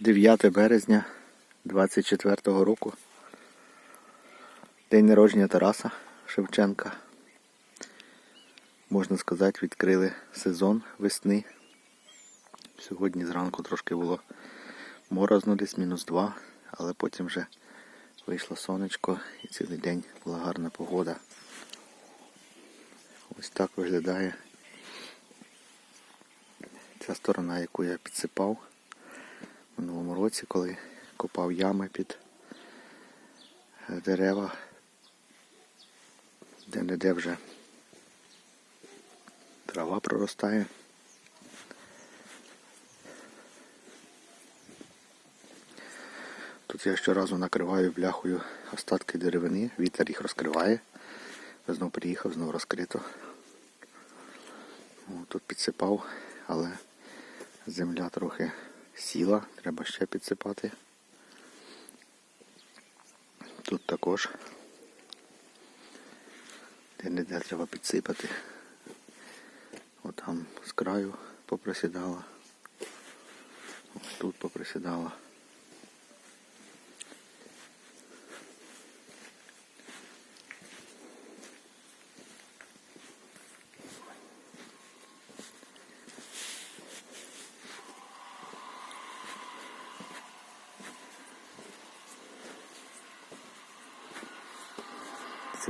9 березня 24 року. День народження Тараса Шевченка. Можна сказати, відкрили сезон весни. Сьогодні зранку трошки було морозно, десь мінус 2, але потім вже вийшло сонечко і цілий день була гарна погода. Ось так виглядає ця сторона, яку я підсипав минулому році, коли копав ями під е, дерева, де не де вже трава проростає. Тут я щоразу накриваю бляхою остатки деревини, вітер їх розкриває. Знов приїхав, знов розкрито. Тут підсипав, але земля трохи сіла, треба ще підсипати. Тут також де-не-де треба підсипати. Отам з краю поприсідала. Ось тут поприсідала.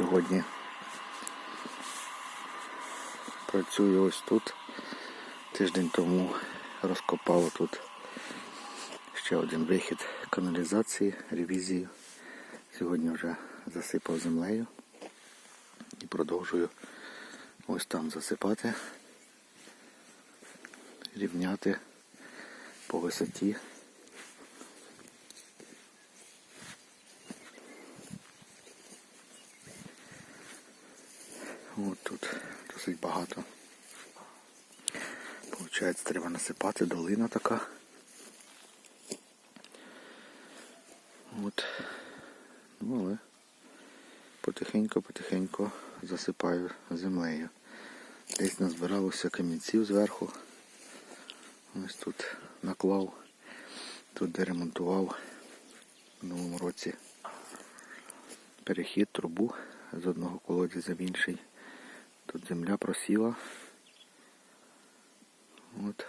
Сьогодні працюю ось тут. Тиждень тому розкопав тут ще один вихід каналізації, ревізію. Сьогодні вже засипав землею і продовжую ось там засипати, рівняти по висоті. От тут досить багато. Получається, треба насипати долина така. От. Ну, але потихеньку-потихеньку засипаю землею. Десь назбиралося камінців зверху. Ось тут наклав, тут де ремонтував в минулому році перехід, трубу з одного колодязя в інший. Тут земля просіла. От.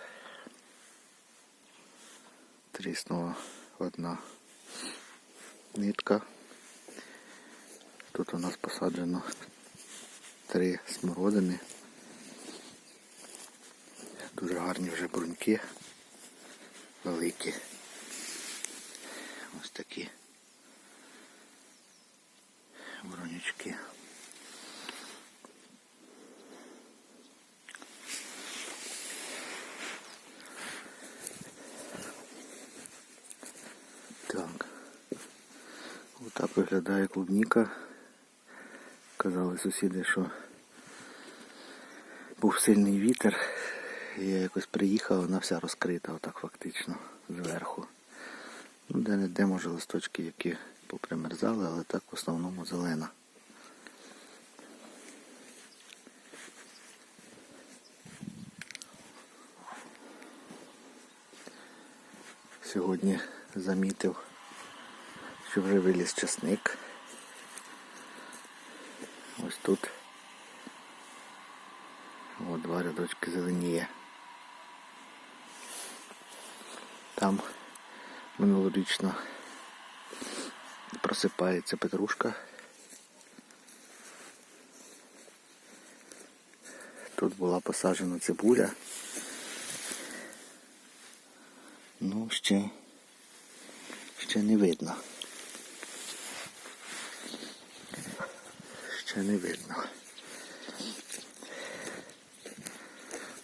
Тріснула одна нитка. Тут у нас посаджено три смородини. Дуже гарні вже бруньки. Великі. Ось такі брунючки. Так. Отак виглядає клубніка. Казали сусіди, що був сильний вітер. Я якось приїхав, вона вся розкрита, отак фактично, зверху. Ну, де не де може листочки, які попримерзали, але так в основному зелена. Сьогодні замітив, що вже виліз часник. Ось тут. О, два рядочки зеленіє. Там минулорічно просипається петрушка. Тут була посаджена цибуля. Ну, ще, ще не видно. Ще не видно.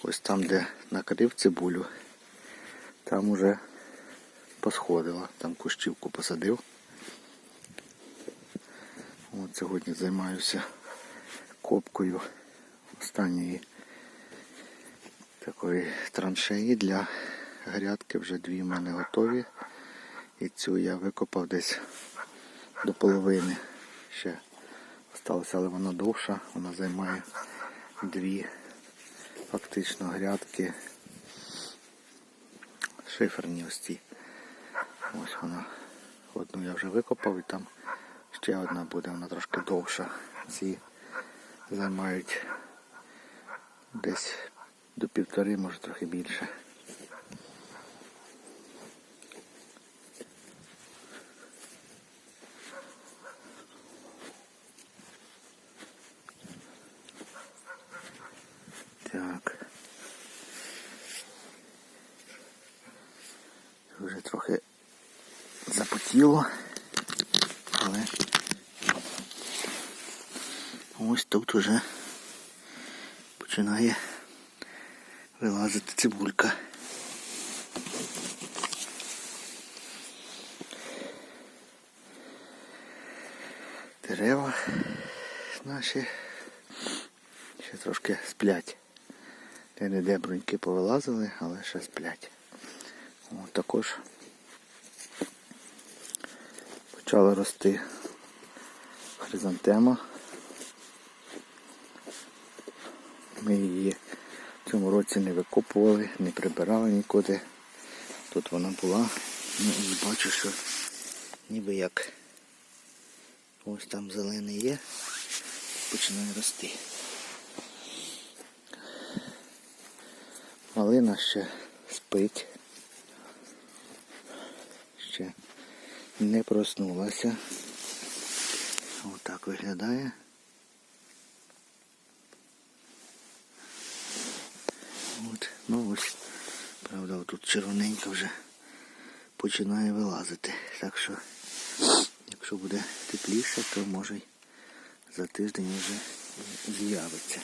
Ось там, де накрив цибулю, там уже посходила, там кущівку посадив. От сьогодні займаюся копкою останньої такої траншеї для грядки. Вже дві в мене готові. І цю я викопав десь до половини. Ще осталося, але вона довша, вона займає дві фактично грядки шиферні ось ці. Ось вона. Одну я вже викопав і там ще одна буде, вона трошки довша. Ці займають десь до півтори, може трохи більше. Так. Вже трохи запотіло, але ось тут уже починає вилазити цибулька. Дерева наші ще трошки сплять. Де не де бруньки повилазили, але ще сплять. Також почала рости хризантема. Ми її в цьому році не викопували, не прибирали нікуди. Тут вона була. Ну і бачу, що ніби як ось там зелений є, починає рости. Малина ще спить. Ще не проснулася. Отак виглядає. От, ну ось, правда, тут червоненька вже починає вилазити. Так що, якщо буде тепліше, то може й за тиждень вже з'явиться.